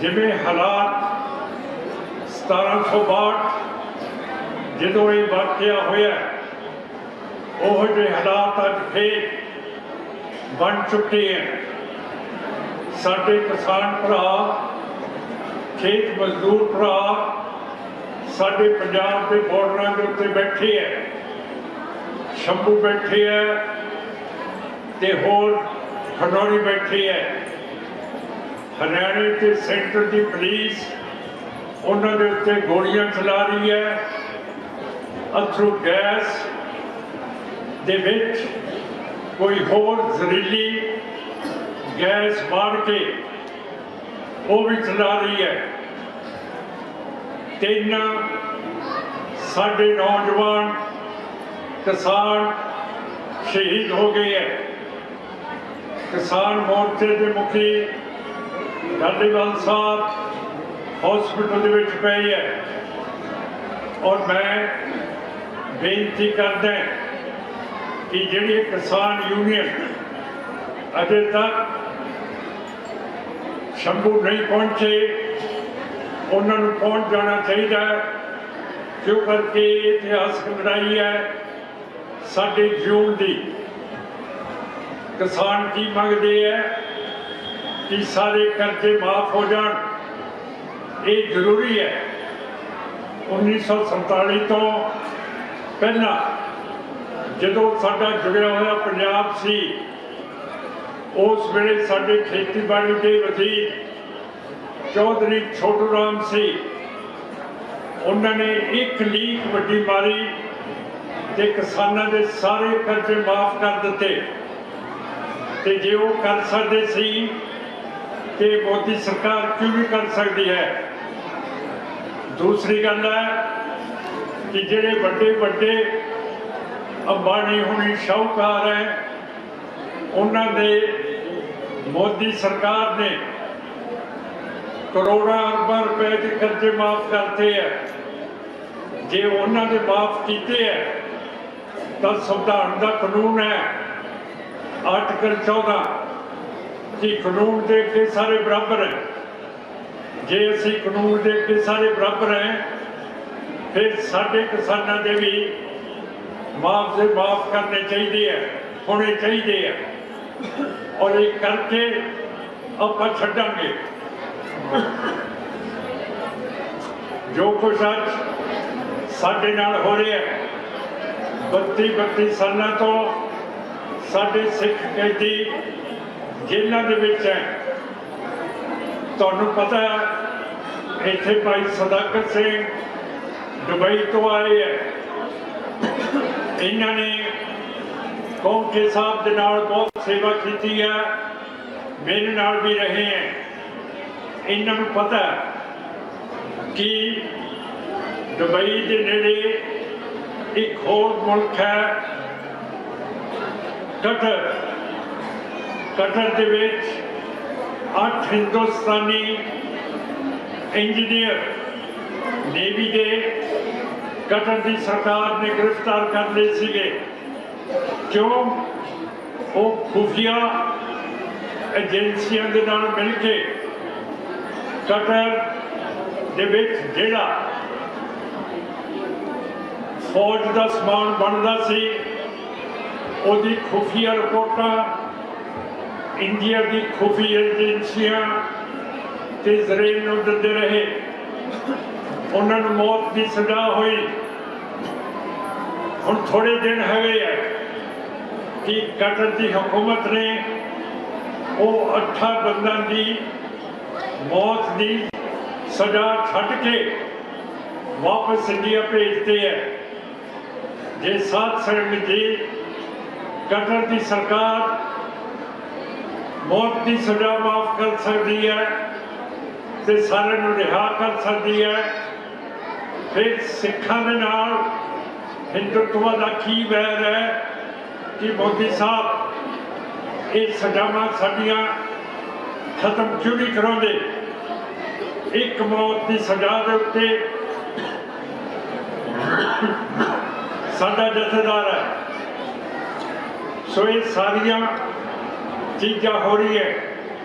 ਜਿਵੇਂ ਹਾਲਾਤ 1762 ਜਦੋਂ ਇਹ ਵਾਕਿਆ ਹੋਇਆ, ਉਹ ਜਿਹੇ ਹਾਲਾਤ ਅੱਜ ਫੇਰ ਬਣ ਚੁੱਕੇ ਹੈ ਸਾਡੇ ਕਿਸਾਨ ਭਰਾ, ਖੇਤ ਮਜ਼ਦੂਰ ਭਰਾ ਸਾਡੇ ਪੰਜਾਬ ਦੇ ਬਾਰਡਰਾਂ ਦੇ ਉੱਤੇ ਬੈਠੇ ਹੈ। ਸ਼ੰਭੂ ਬੈਠੇ ਹੈ ਤੇ ਹੋਰ ਖਨੌਰੀ ਬੈਠੇ ਹੈ। ਹਰਿਆਣੇ ਤੇ ਸੈਂਟਰ ਦੀ ਪੁਲਿਸ ਉਹਨਾਂ ਦੇ ਉੱਤੇ ਗੋਲੀਆਂ ਚਲਾ ਰਹੀ ਹੈ। ਅਥਰੂ ਗੈਸ ਦੇ ਵਿੱਚ ਕੋਈ ਹੋਰ ਜ਼ਹਿਰੀਲੀ ਗੈਸ ਮਾਰ ਕੇ ਉਹ ਵੀ ਚਲਾ ਰਹੀ ਹੈ। ਤਿੰਨ ਸਾਡੇ ਨੌਜਵਾਨ ਕਿਸਾਨ ਸ਼ਹੀਦ ਹੋ ਗਏ ਹੈ। ਕਿਸਾਨ ਮੋਰਚੇ ਦੇ ਮੁਖੀ ਡਾਲੀਵਾਲ ਸਾਹਿਬ ਹਸਪੀਟਲ ਦੇ ਵਿੱਚ ਪਏ ਹੈ। ਔਰ ਮੈਂ ਬੇਨਤੀ ਕਰਦਾ ਕਿ ਜਿਹੜੀ ਕਿਸਾਨ ਯੂਨੀਅਨ ਅਜੇ ਤੱਕ ਸ਼ੰਭੂ ਨਹੀਂ ਪਹੁੰਚੇ, ਉਹਨਾਂ ਨੂੰ ਪਹੁੰਚ ਜਾਣਾ ਚਾਹੀਦਾ ਹੈ? ਕਿਉਂ ਕਰਕੇ ਇਹ ਇਤਿਹਾਸਕ ਲੜਾਈ ਹੈ? ਸਾਡੇ ਜੂਨ ਦੀ ਕਿਸਾਨ ਕੀ ਮੰਗਦੇ ਹੈ? ਕਿ ਸਾਰੇ ਕਰਜ਼ੇ ਮਾਫ ਹੋ ਜਾਣ। ਇਹ ਜ਼ਰੂਰੀ ਹੈ। 1947 ਤੋਂ ਪਹਿਲਾਂ ਜਦੋਂ ਸਾਡਾ ਜੁੜਿਆ ਹੋਇਆ ਪੰਜਾਬ ਸੀ, ਉਸ ਵੇਲੇ ਸਾਡੇ ਖੇਤੀਬਾੜੀ ਦੇ ਵਜ਼ੀਰ ਚੌਧਰੀ ਛੋਟੂ ਰਾਮ ਸੀ। ਉਹਨਾਂ ਨੇ ਇੱਕ ਲੀਕ ਵੱਡੀ ਮਾਰੀ ਤੇ ਕਿਸਾਨਾਂ ਦੇ ਸਾਰੇ ਕਰਜ਼ੇ ਮਾਫ ਕਰ ਦਿੱਤੇ। ਤੇ ਜੇ ਉਹ ਕਰ ਸਕਦੇ ਸੀ ਤੇ ਮੋਦੀ ਸਰਕਾਰ ਕਿਉਂ ਨਹੀਂ ਕਰ ਸਕਦੀ ਹੈ? ਦੂਸਰੀ ਗੱਲ ਹੈ ਕਿ ਜਿਹੜੇ ਵੱਡੇ ਵੱਡੇ ਅੰਬਾਨੀ ਹੁਣੀ ਸ਼ਾਹੂਕਾਰ ਹੈ, ਉਹਨਾਂ ਦੇ ਮੋਦੀ ਸਰਕਾਰ ਨੇ ਕਰੋੜਾਂ ਅਰਬਾਂ ਰੁਪਏ ਦੇ ਕਰਜ਼ੇ ਮਾਫ ਕਰਤੇ ਹੈ। ਜੇ ਉਹਨਾਂ ਦੇ ਮਾਫ ਕੀਤੇ ਹੈ, ਤਾਂ ਸੰਵਿਧਾਨ ਦਾ ਕਾਨੂੰਨ ਹੈ, ਆਰਟੀਕਲ 14 ਕਿ ਕਾਨੂੰਨ ਦੇ ਅੱਗੇ ਸਾਰੇ ਬਰਾਬਰ ਹੈ। ਜੇ ਅਸੀਂ ਕਾਨੂੰਨ ਦੇ ਅੱਗੇ ਸਾਰੇ ਬਰਾਬਰ ਹੈ, ਫਿਰ ਸਾਡੇ ਕਿਸਾਨਾਂ ਦੇ ਵੀ ਮੁਆਵਜ਼ੇ ਮਾਫ ਕਰਨੇ ਚਾਹੀਦੇ ਹੈ ਹੋਣੇ ਚਾਹੀਦੇ ਹੈ ਔਰ ਇਹ ਕਰਕੇ ਆਪਾਂ ਛੱਡਾਂਗੇ। ਜੋ ਕੁਛ ਅੱਜ ਸਾਡੇ ਨਾਲ ਹੋ ਰਿਹਾ ਹੈ 32 32 ਸਾਲਾਂ ਤੋਂ ਸਾਡੇ ਸਿੱਖ ਕੈਦੀ ਜੇਲ੍ਹਾਂ ਦੇ ਵਿੱਚ ਹੈ। ਤੁਹਾਨੂੰ ਪਤਾ ਹੈ, ਇੱਥੇ ਭਾਈ ਸਦਾਕਤ ਸਿੰਘ ਦੁਬਈ ਤੋਂ ਆਏ ਹੈ। ਇਹਨਾਂ ਨੇ ਕੌਂਕੇ ਸਾਹਿਬ ਦੇ ਨਾਲ ਬਹੁਤ ਸੇਵਾ ਕੀਤੀ ਹੈ, ਮੇਰੇ ਨਾਲ ਵੀ ਰਹੇ ਹੈ। ਇਹਨਾਂ ਨੂੰ ਪਤਾ ਕਿ ਦੁਬਈ ਦੇ ਨੇੜੇ ਇੱਕ ਹੋਰ ਮੁਲਕ ਹੈ, ਕਟਰ। ਕਟਰ ਦੇ ਵਿੱਚ ਅੱਠ ਹਿੰਦੁਸਤਾਨੀ ਇੰਜੀਨੀਅਰ ਨੇਵੀ ਦੇ ਕਟਰ ਦੀ ਸਰਕਾਰ ਨੇ ਗ੍ਰਿਫਤਾਰ ਕਰ ਲਏ ਸੀਗੇ। ਕਿਉਂ? ਉਹ ਖੁਫੀਆ ਏਜੰਸੀਆਂ ਦੇ ਨਾਲ ਮਿਲ ਕੇ ਕਟਰ ਦੇ ਵਿੱਚ ਜਿਹੜਾ ਫੌਜ ਦਾ ਸਮਾਨ ਬਣਦਾ ਸੀ, ਉਹਦੀ ਖੁਫੀਆ ਰਿਪੋਰਟਾਂ ਇੰਡੀਆ ਦੀ ਖੁਫੀਆ ਏਜੰਸੀਆਂ ਤੇ ਇਜ਼ਰਾਈਲ ਨੂੰ ਦਿੰਦੇ ਰਹੇ। ਉਹਨਾਂ ਨੂੰ ਮੌਤ ਦੀ ਸਜ਼ਾ ਹੋਈ। ਹੁਣ ਥੋੜੇ ਦਿਨ ਹੈਗੇ ਆ ਕਿ ਕਟਰ ਦੀ ਹਕੂਮਤ ਨੇ ਉਹ ਅੱਠਾਂ ਬੰਦਾਂ ਦੀ ਮੌਤ ਦੀ ਸਜ਼ਾ ਛੱਡ ਕੇ ਵਾਪਸ ਇੰਡੀਆ ਭੇਜਦੇ ਹੈ ਜੇ ਸਾਧ ਸੰਗ ਜੀ ਕਟਰ ਦੀ ਸਰਕਾਰ ਮੌਤ ਦੀ ਸਜ਼ਾ ਮਾਫ ਕਰ ਸਕਦੀ ਹੈ ਤੇ ਸਾਰਿਆਂ ਨੂੰ ਰਿਹਾ ਕਰ ਸਕਦੀ ਹੈ। ਫਿਰ ਸਿੱਖਾਂ ਦੇ ਨਾਲ ਹਿੰਦੂਤਵ ਦਾ ਕੀ ਵੈਰ ਹੈ ਕਿ ਮੋਦੀ ਸਾਹਿਬ ਇਹ ਸਜ਼ਾਵਾਂ ਸਾਡੀਆਂ ਖਤਮ ਕਿਉਂ ਨਹੀਂ ਕਰਾਉਂਦੇ? ਇੱਕ ਮੌਤ ਦੀ ਸਜ਼ਾ ਦੇ ਉੱਤੇ ਸਾਡਾ ਜਥੇਦਾਰ ਹੈ। ਸੋ ਇਹ ਸਾਰੀਆਂ ਚੀਜ਼ਾਂ ਹੋ ਰਹੀ ਹੈ